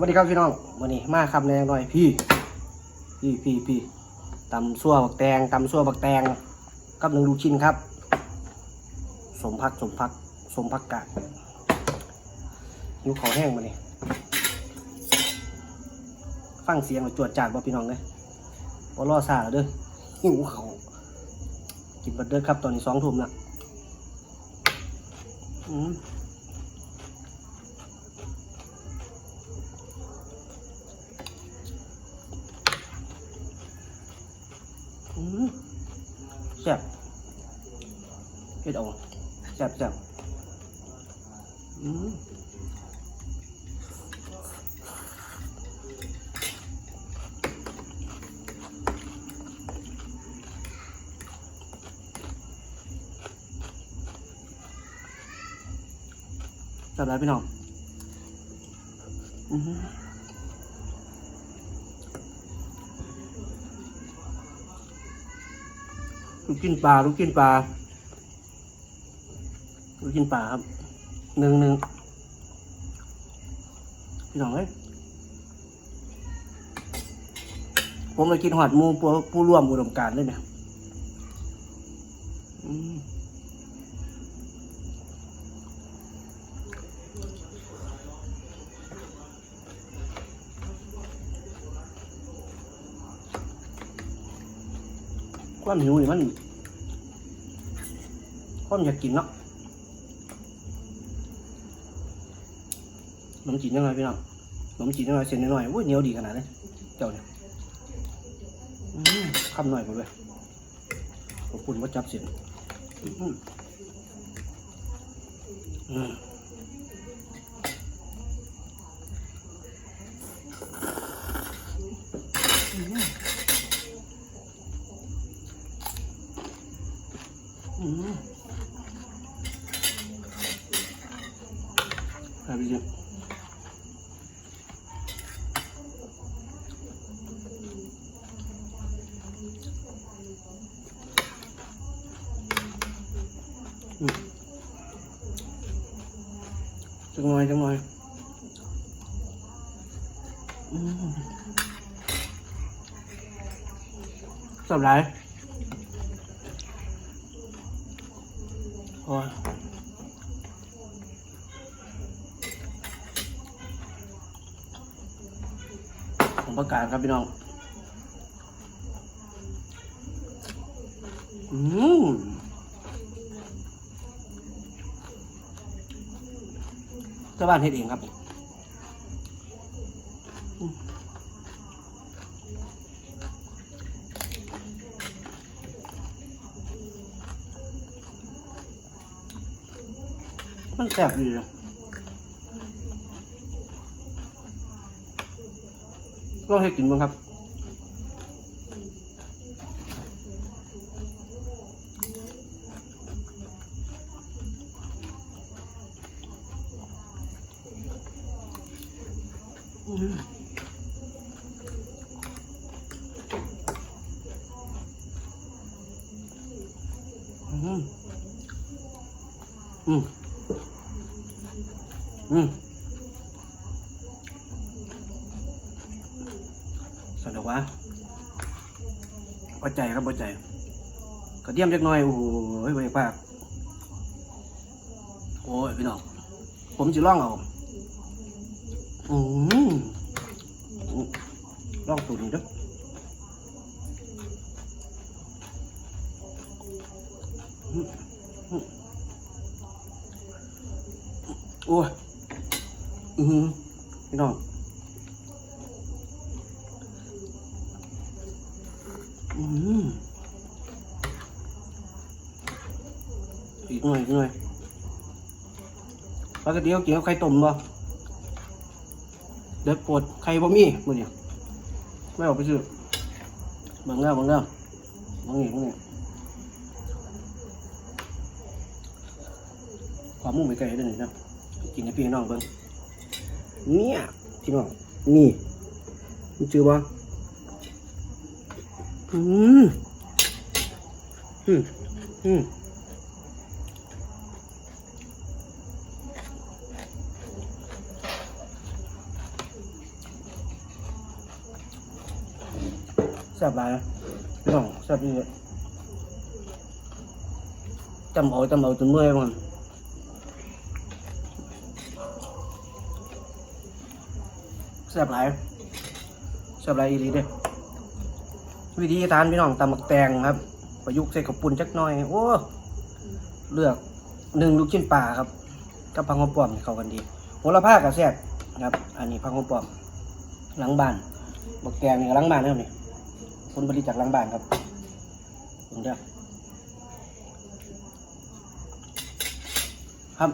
วัสดีครับพี่น้องวันนี้มาคำแรงหน่อยพี่ พี่พี่พี่ตำซั่วบักแตงตำซั่วบักแตงกับหนึ่งลูกชิ้นครับ สมพักสมพักสมพักกะหิวขอแห้งมาเนี่ยฟังเสียงมาจวดจาดบ่พี่น้องเลยบ่รอซาแล้วเด้อหิวเขากินบัดเด้อครับตอนนี้สองทุ่มละอืม อืมแซ่บเฮ็ดเอาแซ่บแซ่บอืมแซ่บหลายพี่น้องอือหือลูกกินปลาลูกกินปลา ลูกกินปลาครับหนึ่งหนึ่งพี่น้องเอ้ยผมเลยกินหอดมูผู้ผู้ร่วมอุดมการณ์เลยเนี่ยอืมความหิวนี่มันความอยากกินเนาะ นมจีนยังไงพี่น้องนมจีนยังไงเส้นน้อยๆโอ้ยเหนียวดีขนาดนี้เจ้าเนี่ยคำหน่อยหมดเลยขอบคุณว่าจับเสียงอืมอืมอืมครับพี่เจ้าอืมจังหน่อยจังหน่อยอืม สับหลายโอ้ยผมประกาศครับพี่น้อง อืมเจ้าบ้านเฮ็ดเองครับ มันแซ่บดีเลยลองให้กินบ้างครับอืม อืมอืมอืมสนุกวะพอใจครับพอใจกระเทียมจักหน่อย โอ้โหไว้ปากโอ้ยพี่น้องผมจะล่องเอาอืมล่องสูตรนี้ด้วยโอืม อืมโอ้ยอืมพี่น้องอืมอีกหน่อยอีกหน่อยปกติเขากินกับไข่ต้มบ่เด็กปวดใครบ่มีมือเนี่ยไม่ออกไปซื้อเบิ่งแล้วเบิ่งแล้วเบิ่งนี่เบิ่งนี่ความมุ่งไปไกลได้หน่อยนะกินให้พี่ให้น้องเบิ่ง เนี่ยพี่น้องนี่มันจือบ่อืมอืมอืมสบายพี่น้องสบายจำเอาจำเอาจนเมื่อยมัน แซ่บหลายแซ่บหลายอีหลีเด้วิธีทานพี่น้องตำหมักแตงครับ ประยุกต์ใส่กับปุ่นจักหน่อย โอ้เลือกหนึ่งลูกชิ้นปลาครับกับพังหอมป้อมเข้ากันดีโหระพากับแซ่บครับ อันนี้พังหอมป้อมหลังบ้านบักแตงนี่หลังบ้านแล้วนี่ผลผลิตจากหลังบ้านครับผมจะครับ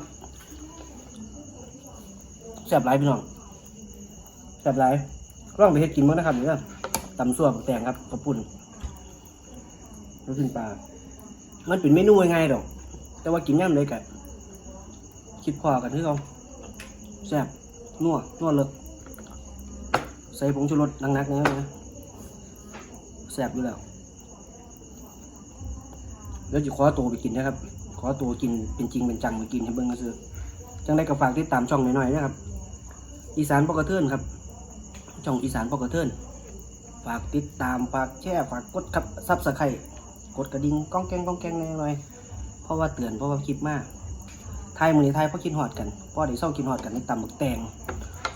แซ่บหลายพี่น้อง แซ่บหลายลองไปเฮ็ดกินมั้งนะครับเดี๋ยวตำซ่วบักแตงครับกระปุ่นลูกชิ้นปลา มันเป็นเมนูง่ายๆดอก แต่ว่ากินย่ำเลยกันคิดพอกันที่เขาแซ่บนัวนัวเลิกใส่ผงชูรสนักๆนี่นะแซ่บอยู่แล้วแล้วจะขอตัวไปกินนะครับ ขอตัวกินเป็นจริงเป็นจังไปกินให้เบิ่งก็ซื้อจังได้กับฝากติดตามช่องหน่อยๆนะครับ อีสานปกระเทินครับ ช่องอีสานปอกกระเทินฝากติดตามฝากแชร์ฝากกดครับซับสไครกดกระดิ่งก้องแกงก้องแกงหน่อยเพราะว่าเตือนเพราะว่าคลิปมากไทยมือนี้ไทยเพราะกินหอดกันเพราะได้เศร้ากินหอดกันในตำหมึกแตง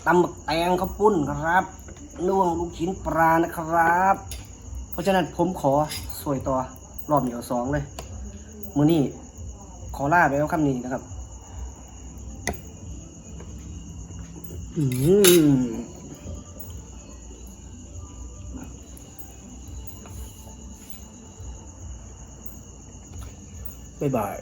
ตำหมึกแตงข้าวปุ้นครับน่วงลูกชิ้นปลานะครับ เพราะฉะนั้นผมขอสวยต่อรอบเดียวสองเลยมือนี้ขอล่าไปแล้วคำนี้นะครับ อืม บ๊ายบาย